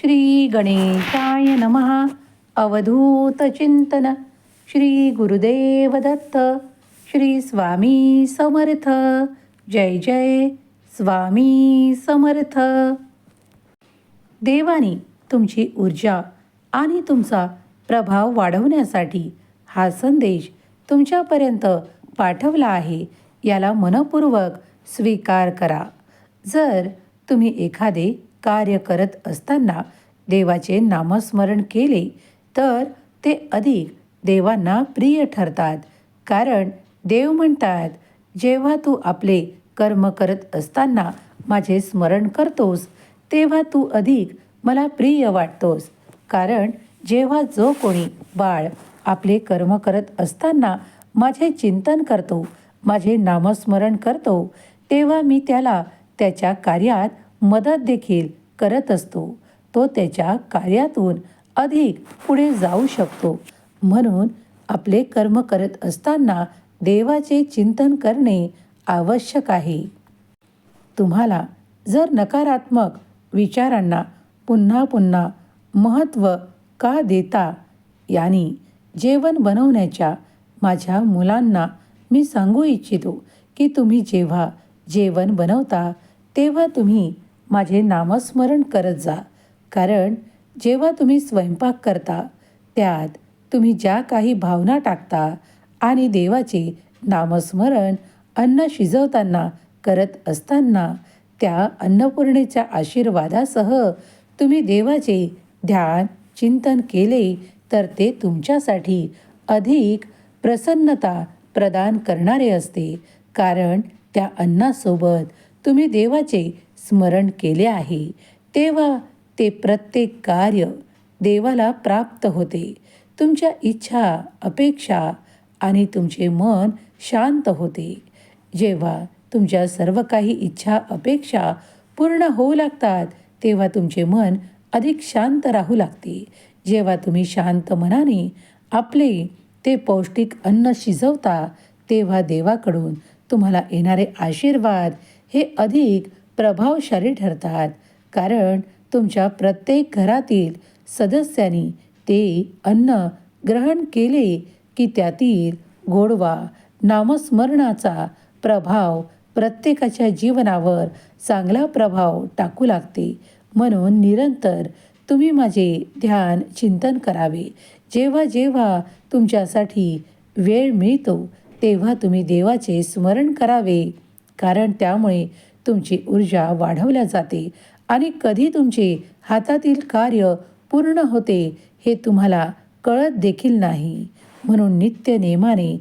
श्री गणेशाय नमः। अवधूत चिंतन। श्री गुरुदेव दत्त। श्री स्वामी समर्थ। जय जय स्वामी समर्थ। देवानी तुमची ऊर्जा आणि तुमचा प्रभाव वाढवण्यासाठी हा संदेश तुमच्यापर्यंत पाठवला आहे. याला मनपूर्वक स्वीकार करा. जर तुम्ही एखादे कार्य करत असताना देवाचे नामस्मरण केले तर ते अधिक देवांना प्रिय ठरतात. कारण देव म्हणतात जेव्हा तू आपले कर्म करत असताना माझे स्मरण करतोस तेव्हा तू अधिक मला प्रिय वाटतोस. कारण जेव्हा जो कोणी बाळ आपले कर्म करत असताना माझे चिंतन करतो माझे नामस्मरण करतो तेव्हा मी त्याला त्याच्या कार्यात मदत देखील करत असतो. तो त्याच्या कार्यातून अधिक पुढे जाऊ शकतो. म्हणून आपले कर्म करत असताना देवाचे चिंतन करणे आवश्यक आहे. तुम्हाला जर नकारात्मक विचारांना पुन्हा पुन्हा महत्त्व का देता? यानी जेवण बनवण्याच्या माझ्या मुलांना मी सांगू इच्छितो की तुम्ही जेव्हा जेवण बनवता तेव्हा तुम्ही माझे नामस्मरण करत जा. कारण जेव्हा तुम्ही स्वयंपाक करता त्यात तुम्ही ज्या काही भावना टाकता आणि देवाचे नामस्मरण अन्न शिजवताना करत असताना त्या अन्नपूर्णेच्या आशीर्वादासह तुम्ही देवाचे ध्यान चिंतन केले तर ते तुमच्यासाठी अधिक प्रसन्नता प्रदान करणारे असते. कारण त्या अन्नासोबत तुम्ही देवाचे स्मरण केले आहे तेव्हा ते प्रत्येक कार्य देवाला प्राप्त होते. तुमच्या इच्छा अपेक्षा आणि तुमचे मन शांत होते. जेव्हा तुमच्या सर्व काही इच्छा अपेक्षा पूर्ण होऊ लागतात तेव्हा तुमचे मन अधिक शांत राहू लागते. जेव्हा तुम्ही शांत मनाने आपले ते पौष्टिक अन्न शिजवता तेव्हा देवाकडून तुम्हाला येणारे आशीर्वाद हे अधिक प्रभावशाली ठरतात. कारण तुमच्या प्रत्येक घरातील सदस्यांनी ते अन्न ग्रहण केले की त्यातील गोडवा नामस्मरणाचा प्रभाव प्रत्येकाच्या जीवनावर चांगला प्रभाव टाकू लागते. म्हणून निरंतर तुम्ही माझे ध्यान चिंतन करावे. जेव्हा जेव्हा तुमच्यासाठी वेळ मिळतो तेव्हा तुम्ही देवाचे स्मरण करावे. कारण त्यामुळे तुमची ऊर्जा वाढवल्या जाते आणि कधी तुमचे हातातील कार्य पूर्ण होते हे तुम्हाला कळत देखील नाही. म्हणून नित्य नेमाने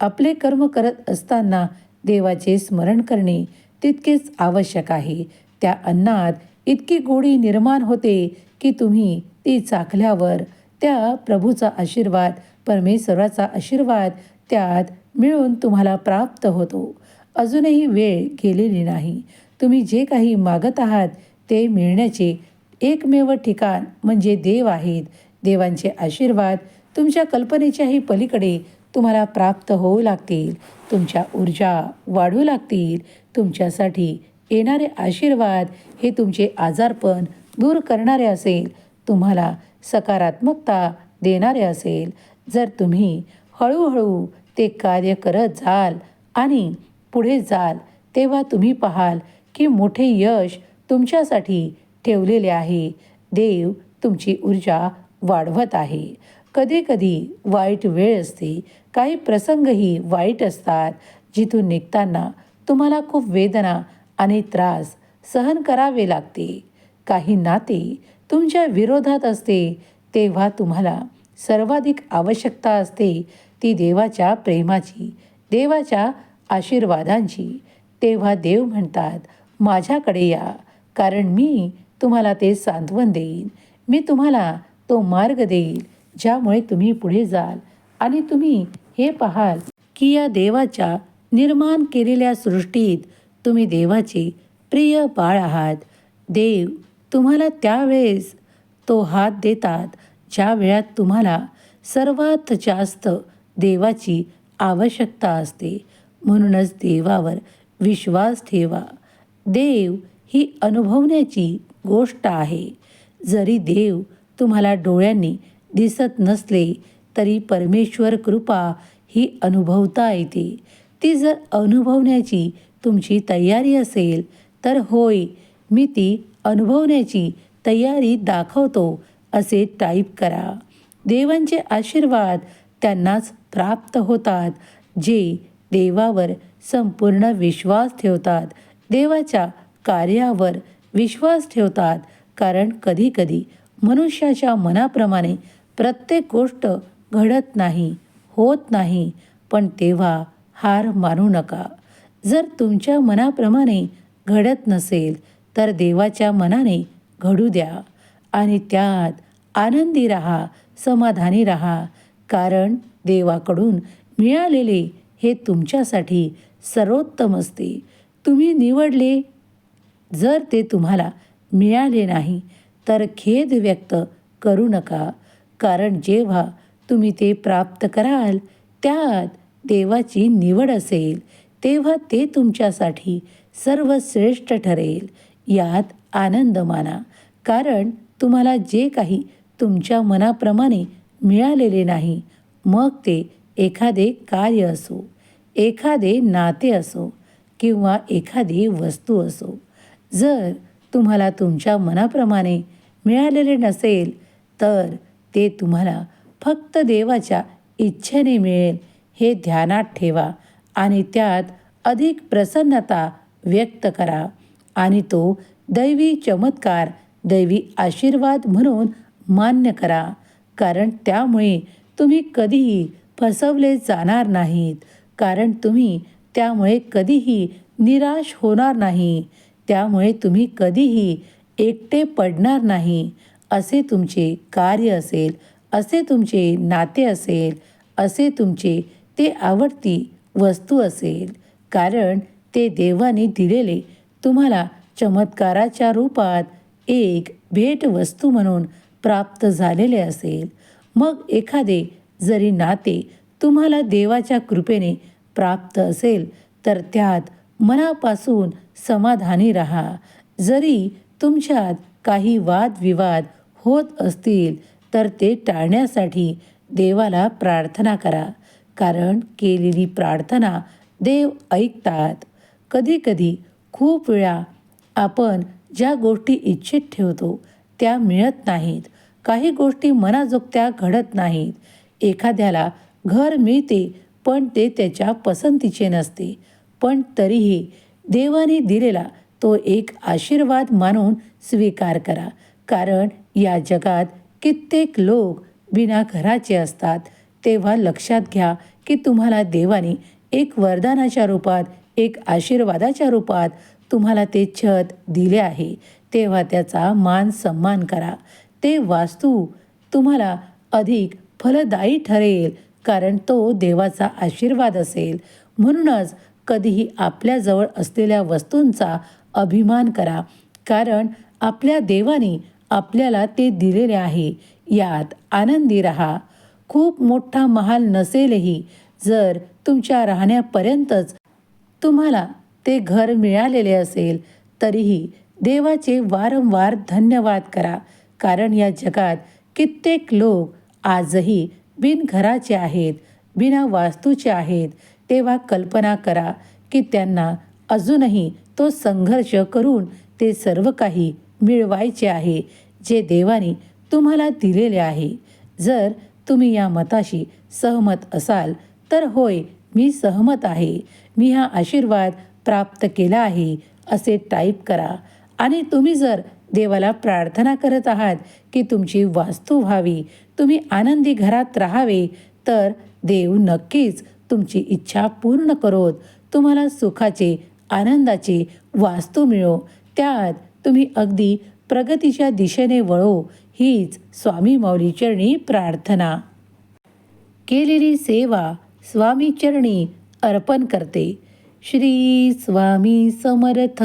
आपले कर्म करत असताना देवाचे स्मरण करणे तितकेच आवश्यक आहे. त्या अन्नात इतकी गोडी निर्माण होते की तुम्ही ती चाखल्यावर त्या प्रभूचा आशीर्वाद परमेश्वराचा आशीर्वाद त्यात मिळून तुम्हाला प्राप्त होतो. अजूनही वेळ गेलेली नाही. तुम्ही जे काही मागत आहात ते मिळण्याचे एकमेव ठिकाण म्हणजे देव आहेत. देवांचे आशीर्वाद तुमच्या कल्पनेच्याही पलीकडे तुम्हाला प्राप्त होऊ लागतील. तुमच्या ऊर्जा वाढू लागतील. तुमच्यासाठी येणारे आशीर्वाद हे तुमचे आजारपण दूर करणारे असेल. तुम्हाला सकारात्मकता देणारे असेल. जर तुम्ही हळूहळू ते कार्य करत जाल आणि पुढे जाल तेव्हा तुम्ही पाहाल की मोठे यश तुमच्यासाठी ठेवलेले आहे. देव तुमची ऊर्जा वाढवत आहे. कधीकधी वाईट वेळ असते. काही प्रसंगही वाईट असतात. जिथून निघताना तुम्हाला खूप वेदना आणि त्रास सहन करावे लागते. काही नाते तुमच्या विरोधात असते. तेव्हा तुम्हाला सर्वाधिक आवश्यकता असते. ती देवाच्या प्रेमाची देवाच्या आशीर्वादांची. तेव्हा देव म्हणतात माझ्याकडे या कारण मी तुम्हाला ते सांत्वन देईन. मी तुम्हाला तो मार्ग देईल ज्यामुळे तुम्ही पुढे जाल. आणि तुम्ही हे पाहाल की या देवाच्या निर्माण केलेल्या सृष्टीत तुम्ही देवाचे प्रिय बाळ आहात. देव तुम्हाला त्यावेळेस तो हात देतात ज्या वेळात तुम्हाला सर्वात जास्त देवाची आवश्यकता असते. म्हणूनच देवावर विश्वास ठेवा. देव ही अनुभवण्याची गोष्ट आहे. जरी देव तुम्हाला डोळ्यांनी दिसत नसले तरी परमेश्वर कृपा ही अनुभवता येते. ती जर अनुभवण्याची तुमची तयारी असेल तर होय मी ती अनुभवण्याची तयारी दाखवतो असे टाईप करा. देवांचे आशीर्वाद त्यांनाच प्राप्त होतात जे देवावर संपूर्ण विश्वास ठेवतात. देवाच्या कार्यावर विश्वास ठेवतात. कारण कधीकधी मनुष्याच्या मनाप्रमाणे प्रत्येक गोष्ट घडत नाही होत नाही. पण तेव्हा हार मानू नका. जर तुमच्या मनाप्रमाणे घडत नसेल तर देवाच्या मनाने घडू द्या. आणि त्यात आनंदी रहा समाधानी रहा. कारण देवाकडून मिळालेले हे तुमच्यासाठी सर्वोत्तम असते. तुम्ही निवडले जर ते तुम्हाला मिळाले नाही तर खेद व्यक्त करू नका. कारण जेव्हा तुम्ही ते प्राप्त कराल त्यात देवाची निवड असेल तेव्हा ते तुमच्यासाठी सर्वश्रेष्ठ ठरेल. यात आनंद माना. कारण तुम्हाला जे काही तुमच्या मनाप्रमाणे मिळालेले नाही मग ते एखादे कार्य असो एखादे नाते असो किंवा एखादी वस्तू असो जर तुम्हाला तुमच्या मनाप्रमाणे मिळालेले नसेल तर ते तुम्हाला फक्त देवाच्या इच्छेने मिळेल हे ध्यानात ठेवा आणि त्यात अधिक प्रसन्नता व्यक्त करा आणि तो दैवी चमत्कार दैवी आशीर्वाद म्हणून मान्य करा. कारण त्यामुळे तुम्ही कधीही फसवले जाणार नाहीत. कारण तुम्ही त्यामुळे कधीही निराश होणार नाही. त्यामुळे तुम्ही कधीही एकटे पडणार नाही. असे तुमचे कार्य असेल असे तुमचे नाते असेल असे तुमचे ते आवडती वस्तू असेल. कारण ते देवाने दिलेले तुम्हाला चमत्काराच्या रूपात एक भेटवस्तू म्हणून प्राप्त झालेले असेल. मग एखादे जरी नाते तुम्हाला देवाच्या कृपेने प्राप्त असेल तर त्यात मनापासून समाधानी राहा. जरी तुमच्यात काही वादविवाद होत असतील तर ते टाळण्यासाठी देवाला प्रार्थना करा. कारण केलेली प्रार्थना देव ऐकतात. कधीकधी खूप वेळा आपण ज्या गोष्टी इच्छित ठेवतो त्या मिळत नाहीत. काही गोष्टी मनाजोगत्या घडत नाहीत. एखाद्याला घर मिळते पण ते त्याच्या पसंतीचे नसते. पण तरीही देवाने दिलेला तो एक आशीर्वाद मानून स्वीकार करा. कारण या जगात कित्येक लोक बिना घराचे असतात. तेव्हा लक्षात घ्या की तुम्हाला देवाने एक वरदानाच्या रूपात एक आशीर्वादाच्या रूपात तुम्हाला ते छत दिले आहे. तेव्हा त्याचा मान सन्मान करा. ते वास्तू तुम्हाला अधिक फलदायी ठरेल कारण तो देवाचा आशीर्वाद असेल. म्हणूनच कधीही आपल्याजवळ असलेल्या वस्तूंचा अभिमान करा कारण आपल्या देवाने आपल्याला ते दिलेले आहे. यात आनंदी राहा. खूप मोठा महाल नसेलही जर तुमच्या राहण्यापर्यंतच तुम्हाला ते घर मिळालेले असेल तरीही देवाचे वारंवार धन्यवाद करा कारण या जगात कित्येक लोक आजही बिनघराचे आहेत बिना वास्तूचे आहेत तेव्हा कल्पना करा की त्यांना अजूनही तो संघर्ष करून ते सर्व काही मिळवायचे आहे जे देवाने तुम्हाला दिलेले आहे. जर तुम्ही या मताशी सहमत असाल तर होय मी सहमत आहे. मी हा आशीर्वाद प्राप्त केला आहे असे टाईप करा. आणि तुम्ही जर देवाला प्रार्थना करत आहात की तुमची वास्तू व्हावी. तुम्ही आनंदी घरात राहावे तर देव नक्कीच तुमची इच्छा पूर्ण करोत. तुम्हाला सुखाचे आनंदाचे वास्तू मिळो. त्यात तुम्ही अगदी प्रगतीच्या दिशेने वळो हीच स्वामी माऊली चरणी प्रार्थना. केलेली सेवा स्वामी चरणी अर्पण करते. श्री स्वामी समर्थ.